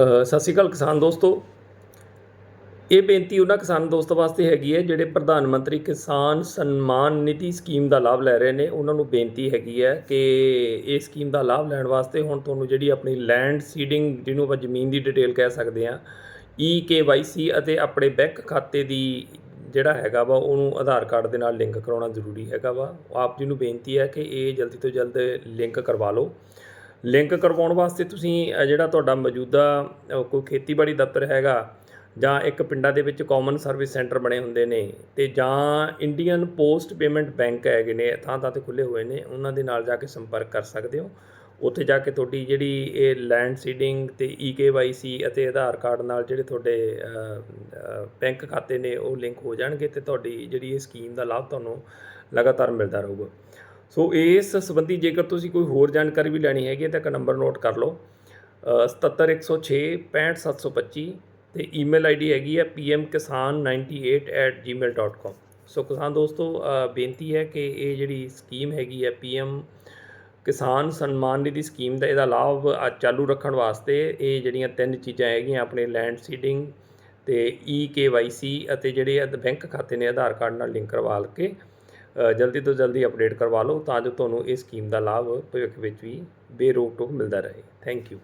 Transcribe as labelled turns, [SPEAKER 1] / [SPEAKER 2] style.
[SPEAKER 1] ਸਤਿ ਸ਼੍ਰੀ ਅਕਾਲ ਕਿਸਾਨ ਦੋਸਤੋ। ਇਹ ਬੇਨਤੀ ਉਹਨਾਂ ਕਿਸਾਨ ਦੋਸਤਾਂ ਵਾਸਤੇ ਹੈਗੀ ਹੈ, ਜਿਹੜੇ ਪ੍ਰਧਾਨ ਮੰਤਰੀ ਕਿਸਾਨ ਸਨਮਾਨ ਨਿਧੀ ਸਕੀਮ ਦਾ ਲਾਭ ਲੈ ਰਹੇ ਨੇ, ਉਹਨਾਂ ਨੂੰ ਬੇਨਤੀ ਹੈਗੀ ਹੈ ਕਿ ਇਹ ਸਕੀਮ ਦਾ ਲਾਭ ਲੈਣ ਵਾਸਤੇ ਹੁਣ ਤੁਹਾਨੂੰ ਜਿਹੜੀ ਆਪਣੀ ਲੈਂਡ ਸੀਡਿੰਗ ਜਿਹਨੂੰ ਆਪਾਂ ਜ਼ਮੀਨ ਦੀ ਡਿਟੇਲ ਕਹਿ ਸਕਦੇ ਹਾਂ ਈ ਸੀ ਅਤੇ ਆਪਣੇ ਬੈਂਕ ਖਾਤੇ ਦੀ ਜਿਹੜਾ ਹੈਗਾ ਵਾ, ਉਹਨੂੰ ਆਧਾਰ ਕਾਰਡ ਦੇ ਨਾਲ ਲਿੰਕ ਕਰਾਉਣਾ ਜ਼ਰੂਰੀ ਹੈਗਾ ਵਾ। ਆਪ ਜੀ ਨੂੰ ਬੇਨਤੀ ਹੈ ਕਿ ਇਹ ਜਲਦੀ ਤੋਂ ਜਲਦ ਲਿੰਕ ਕਰਵਾ ਲਓ। ਲਿੰਕ ਕਰਵਾਉਣ ਵਾਸਤੇ ਤੁਸੀਂ ਜਿਹੜਾ ਤੁਹਾਡਾ ਮੌਜੂਦਾ ਕੋਈ ਖੇਤੀਬਾੜੀ ਦਫ਼ਤਰ ਹੈਗਾ ਜਾਂ ਇੱਕ ਪਿੰਡਾਂ ਦੇ ਵਿੱਚ ਕਾਮਨ ਸਰਵਿਸ ਸੈਂਟਰ ਬਣੇ ਹੁੰਦੇ ਨੇ ਤੇ ਜਾਂ ਇੰਡੀਅਨ ਪੋਸਟ ਪੇਮੈਂਟ ਬੈਂਕ ਹੈਗੇ ਨੇ, ਥਾਂ ਥਾਂ ਤੇ ਖੁੱਲੇ ਹੋਏ ਨੇ, ਉਹਨਾਂ ਦੇ ਨਾਲ ਜਾ ਕੇ ਸੰਪਰਕ ਕਰ ਸਕਦੇ ਹੋ। ਉੱਥੇ ਜਾ ਕੇ ਤੁਹਾਡੀ ਜਿਹੜੀ ਇਹ ਲੈਂਡ ਸੀਡਿੰਗ ਤੇ ਈਕੇਵਾਈਸੀ ਅਤੇ ਆਧਾਰ ਕਾਰਡ ਨਾਲ ਜਿਹੜੇ ਤੁਹਾਡੇ ਬੈਂਕ ਖਾਤੇ ਨੇ, ਉਹ ਲਿੰਕ ਹੋ ਜਾਣਗੇ ਤੇ ਤੁਹਾਡੀ ਜਿਹੜੀ ਇਹ ਸਕੀਮ ਦਾ ਲਾਭ ਤੁਹਾਨੂੰ ਲਗਾਤਾਰ ਮਿਲਦਾ ਰਹੂਗਾ। ਸੋ ਇਸ ਸੰਬੰਧੀ ਜੇਕਰ ਤੁਸੀਂ ਕੋਈ ਹੋਰ ਜਾਣਕਾਰੀ ਵੀ ਲੈਣੀ ਹੈਗੀ ਹੈ ਤਾਂ ਇੱਕ ਨੰਬਰ ਨੋਟ ਕਰ ਲਓ। ਅ, 77106 65725 ਤੇ ਈਮੇਲ ਆਈਡੀ ਹੈਗੀ ਹੈ pmkisan98@gmail.com ਸੋ ਕਿਸਾਨ ਦੋਸਤੋ ਬੇਨਤੀ ਹੈ ਕਿ ਇਹ ਜਿਹੜੀ ਸਕੀਮ ਹੈਗੀ ਹੈ ਪੀਐਮ ਕਿਸਾਨ ਸਨਮਾਨ ਨਿਧੀ ਸਕੀਮ ਦਾ ਇਹਦਾ ਲਾਭ ਚਾਲੂ ਰੱਖਣ ਵਾਸਤੇ ਇਹ ਜਿਹੜੀਆਂ ਤਿੰਨ ਚੀਜ਼ਾਂ ਹੈਗੀਆਂ ਆਪਣੇ ਲੈਂਡ ਸੀਡਿੰਗ ਤੇ ਈ ਅਤੇ ਜਿਹੜੇ ਬੈਂਕ ਖਾਤੇ ਨੇ ਆਧਾਰ ਕਾਰਡ ਨਾਲ ਲਿੰਕ ਕਰਵਾ ਕੇ ਜਲਦੀ ਤੋਂ ਜਲਦੀ ਅਪਡੇਟ ਕਰਵਾ ਲਓ ਤਾਂ ਜੋ ਤੁਹਾਨੂੰ ਇਸ ਸਕੀਮ ਦਾ ਲਾਭ ਭਵਿੱਖ ਵਿੱਚ ਵੀ ਬੇਰੋਕ ਟੋਕ ਮਿਲਦਾ ਰਹੇ। Thank you